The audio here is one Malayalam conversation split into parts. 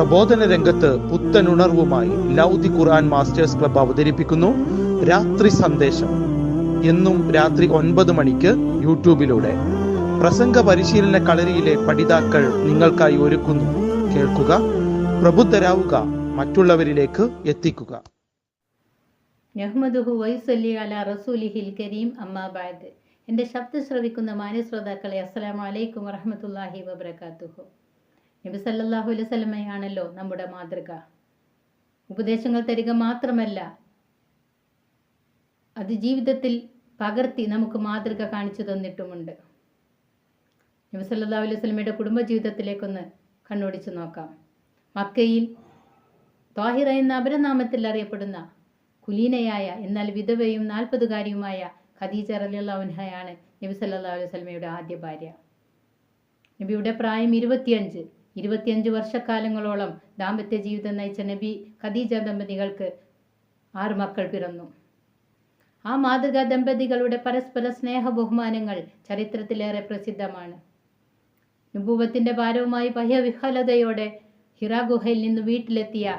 പ്രബോധന രംഗത്ത് പുത്തനുണർവുമായി ലൗദി ഖുർആൻ മാസ്റ്റേഴ്സ് ക്ലബ് അവതരിപ്പിക്കുന്നു രാത്രി സന്ദേശം. എന്നും രാത്രി ഒൻപത് മണിക്ക് യൂട്യൂബിലൂടെ. പ്രസംഗ പരിശീലന കളരിയിലെ പഠിതാക്കൾ നിങ്ങൾക്കായി ഒരുക്കുന്നു. കേൾക്കുക പ്രബുദ്ധരാവുക മറ്റുള്ളവരിലേക്ക് എത്തിക്കുക. എന്റെ ശബ്ദം ശ്രവിക്കുന്ന മാന്യശ്രോതാക്കളെ അസ്സലാമു അലൈക്കും വറഹമത്തല്ലാഹി വബർക്കാത്തുഹു നബി സല്ലല്ലാഹു അലൈഹി വസല്ലമയാണല്ലോ നമ്മുടെ മാതൃക. ഉപദേശങ്ങൾ തരിക മാത്രമല്ല അത് ജീവിതത്തിൽ പകർത്തി നമുക്ക് മാതൃക കാണിച്ചു തന്നിട്ടുമുണ്ട്. നബി സല്ലല്ലാഹു അലൈഹി വസല്ലമയുടെ കുടുംബജീവിതത്തിലേക്കൊന്ന് കണ്ണോടിച്ചു നോക്കാം. മക്കയിൽ താഹിറ എന്ന അപരനാമത്തിൽ അറിയപ്പെടുന്ന കുലീനയായ എന്നാൽ വിധവയും നാൽപ്പതുകാരിയുമായ ഖദീജ റലിയുള്ളവൻഹയാണ് നബി സല്ലല്ലാഹു അലൈഹി വസല്ലമയുടെ ആദ്യ ഭാര്യ. നബിയുടെ പ്രായം ഇരുപത്തിയഞ്ച്. ഇരുപത്തിയഞ്ച് വർഷക്കാലങ്ങളോളം ദാമ്പത്യ ജീവിതം നയിച്ച നബി ഖദീജ ദമ്പതികൾക്ക് ആറ് മക്കൾ പിറന്നു. ആ മാതൃകാ ദമ്പതികളുടെ പരസ്പര സ്നേഹ ബഹുമാനങ്ങൾ ചരിത്രത്തിലേറെ പ്രസിദ്ധമാണ്. നുബൂവത്തിന്റെ ഭാരവുമായി ബഹ്യവിഹലതയോടെ ഹിറ ഗുഹയിൽ നിന്ന് വീട്ടിലെത്തിയ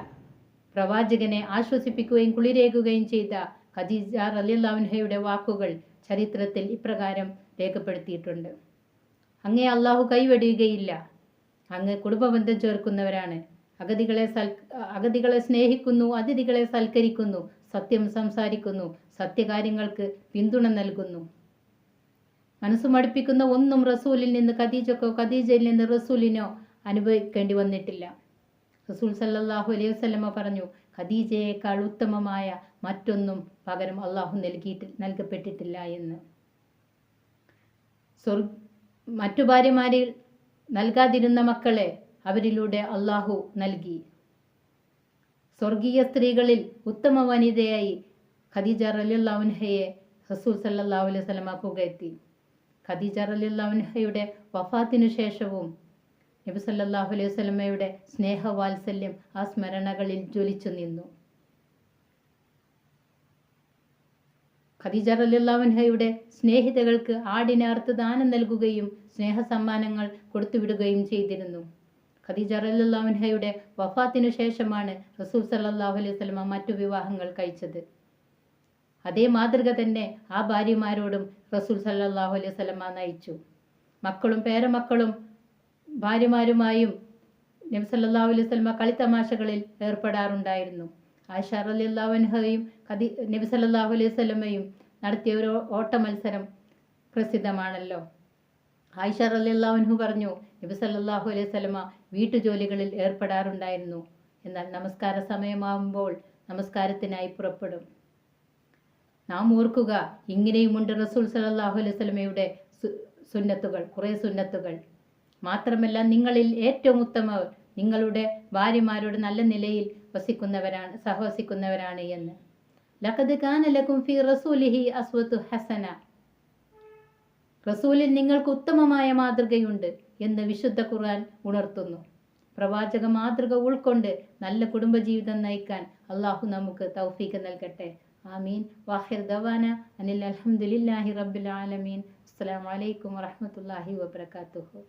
പ്രവാചകനെ ആശ്വസിപ്പിക്കുകയും കുളിരേകുകയും ചെയ്ത ഖദീജ റലിയുള്ളവൻഹയുടെ വാക്കുകൾ ചരിത്രത്തിൽ ഇപ്രകാരം രേഖപ്പെടുത്തിയിട്ടുണ്ട്. അങ്ങേ അള്ളാഹു കൈവെടിയുകയില്ല. അങ്ങ് കുടുംബബന്ധം ചേർക്കുന്നവരാണ്. അഗതികളെ സൽ അഗതികളെ സ്നേഹിക്കുന്നു അതിഥികളെ സൽക്കരിക്കുന്നു സത്യം സംസാരിക്കുന്നു സത്യകാര്യങ്ങൾക്ക് പിന്തുണ നൽകുന്നു. മനസ്സ് മടുപ്പിക്കുന്ന ഒന്നും റസൂലിൽ നിന്ന് ഖദീജക്കോ ഖദീജയിൽ നിന്ന് റസൂലിനോ അനുഭവിക്കേണ്ടി വന്നിട്ടില്ല. റസൂൽ സല്ലാഹു അലൈഹി വസല്ലമ പറഞ്ഞു ഖദീജയേക്കാൾ ഉത്തമമായ മറ്റൊന്നും പകരം അള്ളാഹു നൽകിയിട്ട് നൽകപ്പെട്ടിട്ടില്ല എന്ന്. സ്വർ മറ്റു ഭാര്യമാരിൽ നൽകാതിരുന്ന മക്കളെ അവരിലൂടെ അള്ളാഹു നൽകി. സ്വർഗീയ സ്ത്രീകളിൽ ഉത്തമ വനിതയായി ഖദീജ റലിയുള്ളവൻഹയെ റസൂൽ സല്ലാ അലൈഹി വസല്ലമ പുകഴ്ത്തി ഖദീജ റലിയുള്ളവൻഹയുടെ വഫാത്തിനു ശേഷവും നബി സല്ലല്ലാഹു അലൈഹി വസല്ലമയുടെ സ്നേഹവാത്സല്യം ആ സ്മരണകളിൽ ജ്വലിച്ചു നിന്നു. ഖദീജ റലിയുള്ളവൻഹയുടെ സ്നേഹിതകൾക്ക് ആടിനെ അറുത്ത് ദാനം നൽകുകയും സ്നേഹ സമ്മാനങ്ങൾ കൊടുത്തുവിടുകയും ചെയ്തിരുന്നു. ഖദീജ റലിയുള്ളവൻഹയുടെ വഫാത്തിനു ശേഷമാണ് റസൂൽ സല്ലല്ലാഹു അലൈഹി വസല്ലമ മറ്റു വിവാഹങ്ങൾ കഴിച്ചത്. അതേ മാതൃക തന്നെ ആ ഭാര്യമാരോടും റസൂൽ സല്ലല്ലാഹു അലൈഹി വസല്ലമ നയിച്ചു. മക്കളും പേരമക്കളും ഭാര്യമാരുമായും നബി സല്ലല്ലാഹു അലൈഹി വസല്ലമ കളിത്തമാശകളിൽ ഏർപ്പെടാറുണ്ടായിരുന്നു. ആയിഷ റളിയല്ലാഹു അൻഹയും ഖദി നബി സല്ലല്ലാഹു അലൈഹി വസല്ലമയും നടത്തിയ ഒരു ഓട്ട മത്സരം പ്രസിദ്ധമാണല്ലോ. ആയിഷ റളിയല്ലാഹു അൻഹു പറഞ്ഞു നബി സല്ലല്ലാഹു അലൈഹി വസല്ലമ വീട്ടുജോലികളിൽ ഏർപ്പെടാറുണ്ടായിരുന്നു. എന്നാൽ നമസ്കാര സമയമാകുമ്പോൾ നമസ്കാരത്തിനായി പുറപ്പെടും. നാം ഓർക്കുക ഇങ്ങനെയുമുണ്ട് റസൂൽ സല്ലല്ലാഹു അലൈഹി വസല്ലമയുടെ സുന്നത്തുകൾ കുറേ സുന്നത്തുകൾ. മാത്രമല്ല നിങ്ങളിൽ ഏറ്റവും ഉത്തമർ നിങ്ങളുടെ ഭാര്യമാരോട് നല്ല നിലയിൽ വസിക്കുന്നവരാണ് സഹവസിക്കുന്നവരാണ് എന്ന്. ലഖദ് കാന ലകും ഫീ റസൂലിഹി അസ്വത്തു ഹസന റസൂലിൽ നിങ്ങൾക്ക് ഉത്തമമായ മാതൃകയുണ്ട് എന്ന് വിശുദ്ധ ഖുർആൻ ഉണർത്തുന്നു. പ്രവാചക മാതൃക ഉൾക്കൊണ്ട് നല്ല കുടുംബജീവിതം നയിക്കാൻ അള്ളാഹു നമുക്ക് തൗഫീക്ക് നൽകട്ടെ. ആമീൻ. വാഹിർ ദവാന. അനിൽ അൽഹംദുലില്ലാഹി റബ്ബിൽ ആലമീൻ. അസ്സലാമു അലൈക്കും വറഹ്മത്തുള്ളാഹി വബറകാതുഹു.